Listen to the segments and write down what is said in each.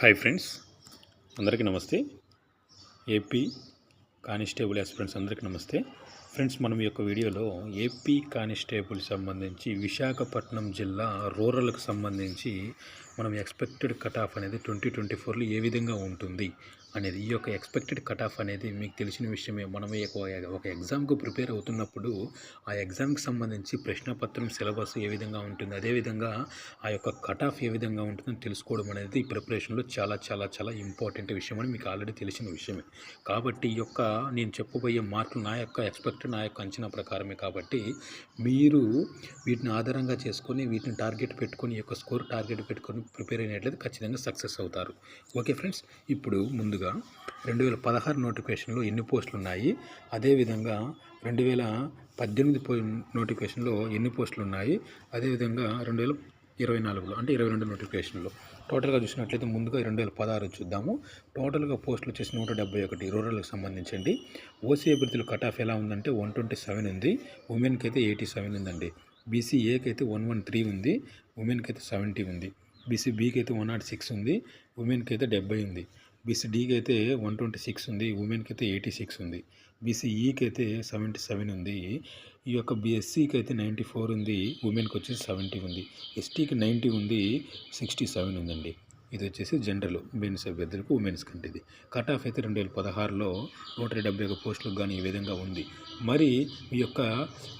Hi friends అందరికీ నమస్తే. AP constable friends అందరికీ నమస్తే. ఫ్రెండ్స్ మనం ఈ యొక్క వీడియోలో ఏపీ కానిస్టేబుల్ సంబంధించి విశాఖపట్నం జిల్లా రూరల్కి సంబంధించి మనం expected cut off twenty twenty twenty ఫోర్లో ఏ విధంగా ఉంటుంది అనేది ఈ యొక్క ఎక్స్పెక్టెడ్ కట్ ఆఫ్ అనేది మీకు తెలిసిన విషయమే. మనం ఒక ఎగ్జామ్కు ప్రిపేర్ అవుతున్నప్పుడు ఆ ఎగ్జామ్కి సంబంధించి ప్రశ్నపత్రం సిలబస్ ఏ విధంగా ఉంటుంది అదేవిధంగా ఆ యొక్క కట్ ఆఫ్ ఏ విధంగా ఉంటుందని తెలుసుకోవడం అనేది ఈ ప్రిపరేషన్లో చాలా చాలా చాలా ఇంపార్టెంట్ విషయం అని మీకు ఆల్రెడీ తెలిసిన విషయమే. కాబట్టి ఈ యొక్క నేను చెప్పబోయే మార్కులు నా యొక్క ఎక్స్పెక్ట్ నా యొక్క అంచనా ప్రకారమే కాబట్టి మీరు వీటిని ఆధారంగా చేసుకొని వీటిని టార్గెట్ పెట్టుకొని యొక్క స్కోర్ టార్గెట్ పెట్టుకొని ప్రిపేర్ అయినట్లయితే ఖచ్చితంగా సక్సెస్ అవుతారు. ఓకే ఫ్రెండ్స్ ఇప్పుడు ముందుగా రెండు వేల పదహారు నోటిఫికేషన్లో ఎన్ని పోస్టులు ఉన్నాయి? అదేవిధంగా రెండు వేల పద్దెనిమిది పో నోటిఫికేషన్లో ఎన్ని పోస్టులు ఉన్నాయి? అదేవిధంగా రెండు వేల ఇరవై నాలుగులో అంటే ఇరవై రెండు నోటిఫికేషన్లో. టోటల్గా చూసినట్లయితే ముందుగా రెండు వేల పదహారు చూద్దాము. టోటల్గా పోస్టులు వచ్చేసి నూట డెబ్బై ఒకటి రూరల్కి సంబంధించండి. ఓసీ అభ్యర్థులు కట్ ఆఫ్ ఎలా ఉందంటే వన్ ట్వంటీ సెవెన్ ఉంది ఉమెన్కి అయితే ఎయిటీ సెవెన్ ఉందండి. బీసీఏకి అయితే వన్ వన్ త్రీ ఉంది ఉమెన్కి అయితే సెవెంటీ ఉంది. బీసీ బీకి అయితే వన్ నాట్ సిక్స్ ఉంది ఉమెన్కి అయితే డెబ్బై ఉంది. బీసీడీకి అయితే వన్ ట్వంటీ సిక్స్ ఉంది ఉమెన్కి అయితే ఎయిటీ సిక్స్ ఉంది. బీసీఈకి అయితే సెవెంటీ సెవెన్ ఉంది. ఈ యొక్క బీఎస్సీకి అయితే నైంటీ ఫోర్ ఉంది. ఉమెన్కి వచ్చేసి సెవెంటీ ఉంది. ఎస్టీకి నైంటీ ఉంది. సిక్స్టీ సెవెన్ ఉందండి. ఇది వచ్చేసి జనరల్ మెన్స్ అభ్యర్థులకు ఉమెన్స్ కంటే ఇది కట్ ఆఫ్ అయితే రెండు వేల పదహారులో నూట డెబ్బై ఒక పోస్టులకు కానీ ఈ విధంగా ఉంది. మరి ఈ యొక్క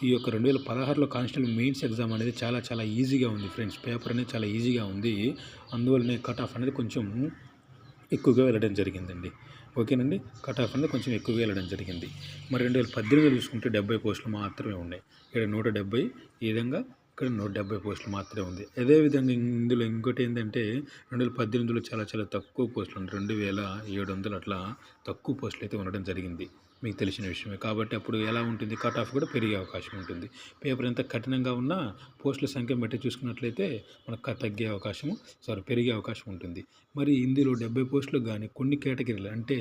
ఈ యొక్క రెండు వేల పదహారులో కానిస్టేబుల్ మెయిన్స్ ఎగ్జామ్ అనేది చాలా చాలా ఈజీగా ఉంది ఫ్రెండ్స్. పేపర్ అనేది చాలా ఈజీగా ఉంది. అందువల్లనే కట్ ఆఫ్ అనేది కొంచెం ఎక్కువగా వెళ్ళడం జరిగిందండి. ఓకేనండి? కట్ ఆఫ్ అనేది కొంచెం ఎక్కువగా వెళ్ళడం జరిగింది. మరి రెండు వేల పద్దెనిమిది చూసుకుంటే డెబ్బై పోస్టులు మాత్రమే ఉన్నాయి. ఇక్కడ నూట డెబ్బై ఈ విధంగా ఇక్కడ నూట డెబ్బై పోస్టులు మాత్రమే ఉంది. అదేవిధంగా ఇందులో ఇంకోటి ఏంటంటే రెండు వేల పద్దెనిమిదిలో చాలా చాలా తక్కువ పోస్టులు ఉన్నాయి. రెండు వేల ఏడు వందలు అట్లా తక్కువ పోస్టులు అయితే ఉండడం జరిగింది. మీకు తెలిసిన విషయమే. కాబట్టి అప్పుడు ఎలా ఉంటుంది? కట్ ఆఫ్ కూడా పెరిగే అవకాశం ఉంటుంది. పేపర్ ఎంత కఠినంగా ఉన్నా పోస్టుల సంఖ్య బట్టి చూసుకున్నట్లయితే మనకు తగ్గే అవకాశము సారీ పెరిగే అవకాశం ఉంటుంది. మరి ఇందులో డెబ్బై పోస్టులు కానీ కొన్ని కేటగిరీలు అంటే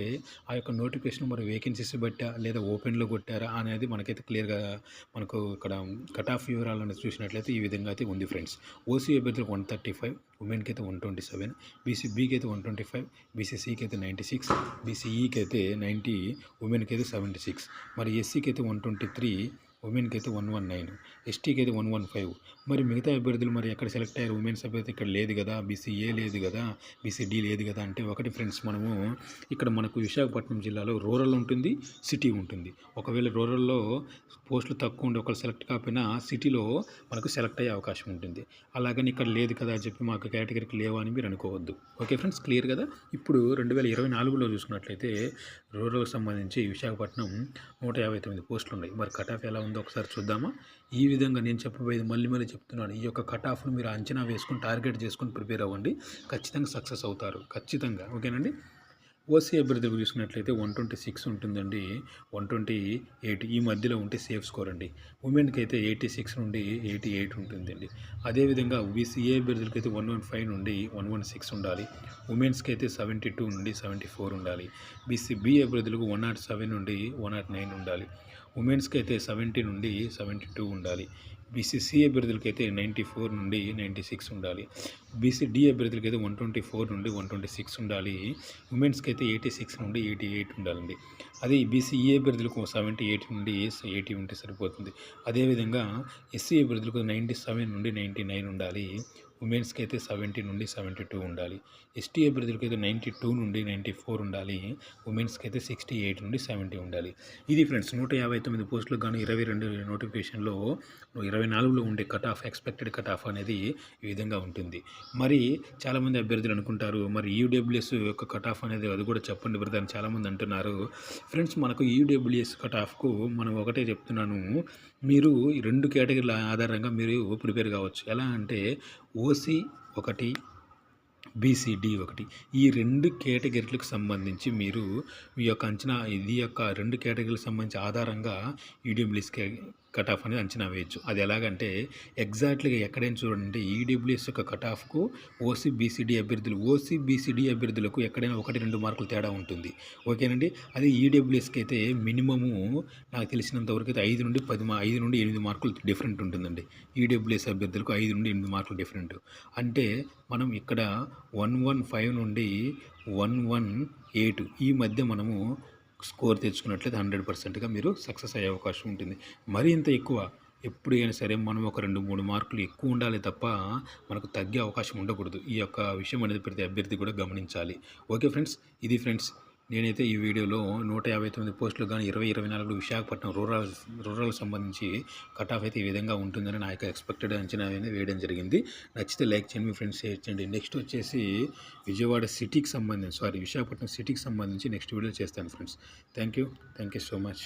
ఆ యొక్క నోటిఫికేషన్ మరి వేకెన్సీస్ బట్టా లేదా ఓపెన్లో కొట్టారా అనేది మనకైతే క్లియర్గా మనకు ఇక్కడ కట్ ఆఫ్ వివరాలు అనేది చూసినట్లయితే ఈ విధంగా అయితే ఉంది ఫ్రెండ్స్. ఓసీ అభ్యర్థులకు వన్ థర్టీ ఫైవ్ ఉమెన్కి అయితే వన్ ట్వంటీ సెవెన్ బీసీ బీకి అయితే వన్ ట్వంటీ ఫైవ్ బీసీసీకి అయితే నైంటీ సిక్స్ బీసీఈకి అయితే నైంటీ ఉమెన్కి అయితే సెవెంటీ సిక్స్. మరి ఎస్సీకి అయితే వన్ ట్వంటీ త్రీ ఉమెన్కి అయితే వన్ వన్ నైన్ ఎస్టీకి అయితే వన్ వన్ ఫైవ్. మరి మిగతా అభ్యర్థులు మరి ఎక్కడ సెలెక్ట్ అయ్యారు? ఉమెన్స్ అభ్యర్థి ఇక్కడ లేదు కదా బీసీఏ లేదు కదా బీసీడీ లేదు కదా అంటే ఒకటి ఫ్రెండ్స్ మనము ఇక్కడ మనకు విశాఖపట్నం జిల్లాలో రూరల్ ఉంటుంది సిటీ ఉంటుంది. ఒకవేళ రూరల్లో పోస్టులు తక్కువ ఉండి ఒకరు సెలెక్ట్ కాకపోయినా సిటీలో మనకు సెలెక్ట్ అయ్యే అవకాశం ఉంటుంది. అలాగని ఇక్కడ లేదు కదా అని చెప్పి మాకు కేటగిరీకి లేవా అని మీరు అనుకోవద్దు. ఓకే ఫ్రెండ్స్ క్లియర్ కదా? ఇప్పుడు రెండు వేల ఇరవై నాలుగులో చూసుకున్నట్లయితే రూరల్కి సంబంధించి విశాఖపట్నం నూట యాభై తొమ్మిది పోస్టులు ఉన్నాయి. మరి కట్ ఆఫ్ ఎలా ఉందో ఒకసారి చూద్దామా? ఈ విధంగా నేను చెప్పబోయేది మళ్ళీ మళ్ళీ చెప్తున్నాను. ఈ యొక్క కట్ ఆఫ్ను మీరు అంచనా వేసుకుని టార్గెట్ చేసుకుని ప్రిపేర్ అవ్వండి. ఖచ్చితంగా సక్సెస్ అవుతారు. ఖచ్చితంగా. ఓకేనండి? ఓసీ అభ్యర్థులకు చూసుకున్నట్లయితే వన్ ట్వంటీ సిక్స్ ఉంటుందండి. One twenty eight. ఈ మధ్యలో ఉంటే సేఫ్ స్కోర్ అండి. ఉమెన్కి అయితే ఎయిటీ సిక్స్ నుండి ఎయిటీ ఎయిట్ ఉంటుందండి. అదేవిధంగా బీసీఏ అభ్యర్థులకి అయితే వన్ వన్ ఫైవ్ నుండి వన్ వన్ సిక్స్ ఉండాలి. ఉమెన్స్కి అయితే సెవెంటీ టూ నుండి సెవెంటీ ఫోర్ ఉండాలి. బీసీబీ అభ్యర్థులకు వన్ నాట్ సెవెన్ నుండి వన్ నాట్ నైన్ ఉండాలి. ఉమెన్స్కి అయితే సెవెంటీ నుండి సెవెంటీ టూ ఉండాలి. బీసీసీ అభ్యర్థులకి అయితే నైంటీ ఫోర్ నుండి నైంటీ సిక్స్ ఉండాలి. బీసీడీ అభ్యర్థులకి అయితే వన్ ట్వంటీ ఫోర్ నుండి వన్ ట్వంటీ సిక్స్ ఉండాలి. ఉమెన్స్కి అయితే ఎయిటీ సిక్స్ నుండి ఎయిటీ ఎయిట్ ఉండాలండి. అదే బీసీఈ అభ్యర్థులకు సెవెంటీ ఎయిట్ నుండి ఎయిటీ ఉంటే సరిపోతుంది. అదేవిధంగా ఎస్సీ అభ్యర్థులకు నైంటీ సెవెన్ నుండి నైంటీ నైన్ ఉండాలి. ఉమెన్స్కి అయితే సెవెంటీ నుండి సెవెంటీ టూ ఉండాలి. ఎస్టీ అభ్యర్థులకి అయితే నైంటీ టూ నుండి నైంటీ ఫోర్ ఉండాలి. ఉమెన్స్కి అయితే సిక్స్టీ ఎయిట్ నుండి సెవెంటీ ఉండాలి. ఇది ఫ్రెండ్స్ నూట యాభై తొమ్మిది పోస్టులకు కానీ ఇరవై రెండు నోటిఫికేషన్లో ఇరవై నాలుగులో ఉండే cut off expected cut off అనేది ఈ విధంగా ఉంటుంది. మరి చాలామంది అభ్యర్థులు అనుకుంటారు మరి యూడబ్ల్యూఎస్ యొక్క కట్ ఆఫ్ అనేది అది కూడా చెప్పండి బ్రదర్ అని చాలామంది అంటున్నారు. ఫ్రెండ్స్ మనకు ఈడబ్ల్యూఎస్ కట్ ఆఫ్కు మనం ఒకటే చెప్తున్నాను. మీరు ఈ రెండు కేటగిరీల ఆధారంగా మీరు ప్రిపేర్ కావచ్చు. ఎలా అంటే ఓసీ ఒకటి బీసీడీ ఒకటి. ఈ రెండు కేటగిరీలకు సంబంధించి మీరు మీ యొక్క అంచనా ఇది యొక్క రెండు కేటగిరీలకు సంబంధించి ఆధారంగా ఈడబ్ల్యూఎస్ కట్ ఆఫ్ అనేది అంచనా వేయచ్చు. అది ఎలాగంటే ఎగ్జాక్ట్లీగా ఎక్కడైనా చూడండి ఈడబ్ల్యూఎస్ యొక్క కట్ ఆఫ్కు ఓసీబీసీడీ అభ్యర్థులు ఓసీబీసీడీ అభ్యర్థులకు ఎక్కడైనా ఒకటి రెండు మార్కులు తేడా ఉంటుంది. ఓకేనండి? అదే ఈడబ్ల్యూఎస్కి అయితే మినిమము నాకు తెలిసినంత వరకు అయితే ఐదు నుండి పది ఐదు నుండి ఎనిమిది మార్కులు డిఫరెంట్ ఉంటుందండి. ఈడబ్ల్యూఎస్ అభ్యర్థులకు ఐదు నుండి ఎనిమిది మార్కులు డిఫరెంట్. అంటే మనం ఇక్కడ వన్ వన్ ఫైవ్ నుండి వన్ వన్ ఎయిట్ ఈ మధ్య మనము స్కోర్ తెచ్చుకున్నట్లయితే హండ్రెడ్ పర్సెంట్గా మీరు సక్సెస్ అయ్యే అవకాశం ఉంటుంది. మరి ఇంత ఎక్కువ ఎప్పుడైనా సరే మనం ఒక రెండు మూడు మార్కులు ఎక్కువ ఉండాలి తప్ప మనకు తగ్గే అవకాశం ఉండకూడదు. ఈ యొక్క విషయం అనేది ప్రతి అభ్యర్థి కూడా గమనించాలి. ఓకే ఫ్రెండ్స్ ఇది ఫ్రెండ్స్ నేనైతే ఈ వీడియోలో నూట యాభై తొమ్మిది పోస్టులు కానీ ఇరవై ఇరవై నాలుగు విశాఖపట్నం రూరల్ రూరల్ సంబంధించి కట్ ఆఫ్ అయితే ఈ విధంగా ఉంటుందని నా యొక్క ఎక్స్పెక్టెడ్ అంచనా అనేది వేయడం జరిగింది. నచ్చితే లైక్ చేయండి మీ ఫ్రెండ్స్ షేర్ చేయండి. నెక్స్ట్ వచ్చేసి విజయవాడ సిటీకి సంబంధించి సారీ విశాఖపట్నం సిటీకి సంబంధించి నెక్స్ట్ వీడియో చేస్తాను friends thank you thank you so much